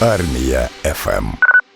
Армія ФМ.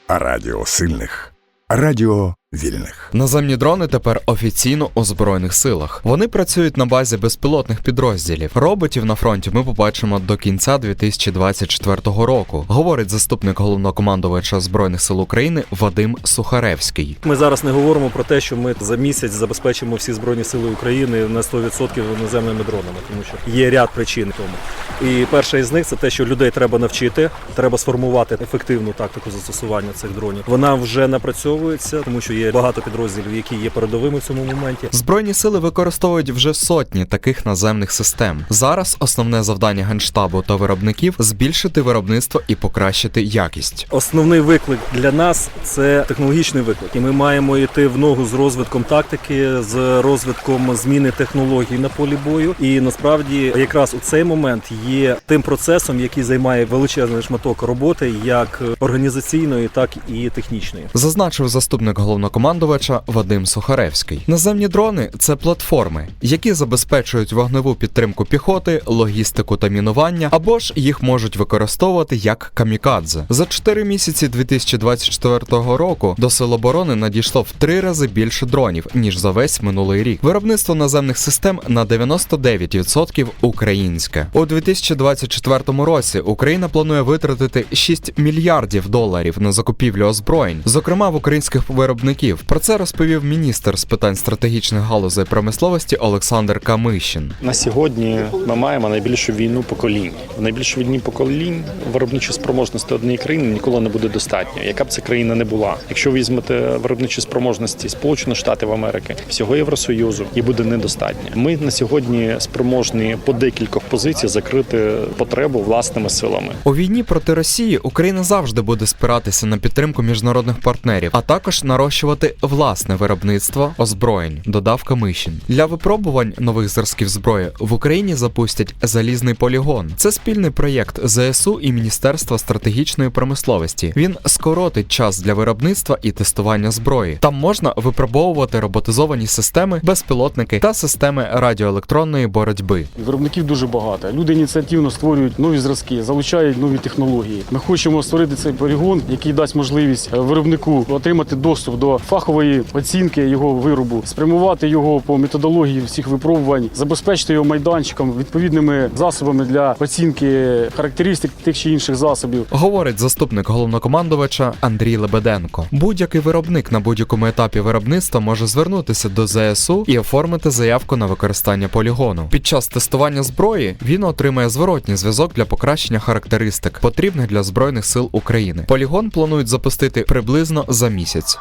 Радіо сильних. Радіо вільних. Наземні дрони тепер офіційно у збройних силах. Вони працюють на базі безпілотних підрозділів. Роботів на фронті ми побачимо до кінця 2024 року, говорить заступник головнокомандувача збройних сил України Вадим Сухаревський. Ми зараз не говоримо про те, що ми за місяць забезпечимо всі збройні сили України на 100% наземними дронами, тому що є ряд причин тому. І перша із них це те, що людей треба навчити, треба сформувати ефективну тактику застосування цих дронів. Вона вже напрацьовується, тому що є багато підрозділів, які є передовими в цьому моменті. Збройні сили використовують вже сотні таких наземних систем. Зараз основне завдання генштабу та виробників збільшити виробництво і покращити якість. Основний виклик для нас це технологічний виклик, і ми маємо йти в ногу з розвитком тактики, з розвитком зміни технологій на полі бою. І насправді, якраз у цей момент є тим процесом, який займає величезний шматок роботи, як організаційної, так і технічної. Зазначив заступник головнокомандувача Вадим Сухаревський. Наземні дрони це платформи, які забезпечують вогневу підтримку піхоти, логістику та мінування, або ж їх можуть використовувати як камікадзе. За 4 місяці 2024 року до сил оборони надійшло в три рази більше дронів ніж за весь минулий рік. Виробництво наземних систем на 99% українське. У 2024 році Україна планує витратити 6 мільярдів доларів на закупівлю озброєнь, зокрема в українських виробників. Про це розповів міністр з питань стратегічних галузей промисловості Олександр Камишин. На сьогодні ми маємо найбільшу війну поколінь. В найбільшу війні поколінь виробничі спроможності однієї країни ніколи не буде достатньо. Яка б це країна не була? Якщо візьмете виробничі спроможності Сполучених Штатів Америки, всього Євросоюзу, їх буде недостатньо. Ми на сьогодні спроможні по декількох позицій закрити потребу власними силами. У війні проти Росії Україна завжди буде спиратися на підтримку міжнародних партнерів, а також нарощувати власне виробництво озброєнь, додав Камишин. Для випробувань нових зразків зброї в Україні запустять залізний полігон. Це спільний проєкт ЗСУ і Міністерства стратегічної промисловості. Він скоротить час для виробництва і тестування зброї. Там можна випробовувати роботизовані системи, безпілотники та системи радіоелектронної боротьби. Виробників дуже багато. Люди ініціативно створюють нові зразки, залучають нові технології. Ми хочемо створити цей полігон, який дасть можливість е, виробнику отримати доступ фахової оцінки його виробу, спрямувати його по методології всіх випробувань, забезпечити його майданчиком відповідними засобами для оцінки характеристик тих чи інших засобів. Говорить заступник головнокомандувача Андрій Лебеденко. Будь-який виробник на будь-якому етапі виробництва може звернутися до ЗСУ і оформити заявку на використання полігону. Під час тестування зброї він отримає зворотній зв'язок для покращення характеристик, потрібних для збройних сил України. Полігон планують запустити приблизно за місяць.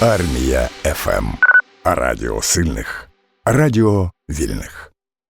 Армія ФМ. Радіо сильних. Радіо вільних.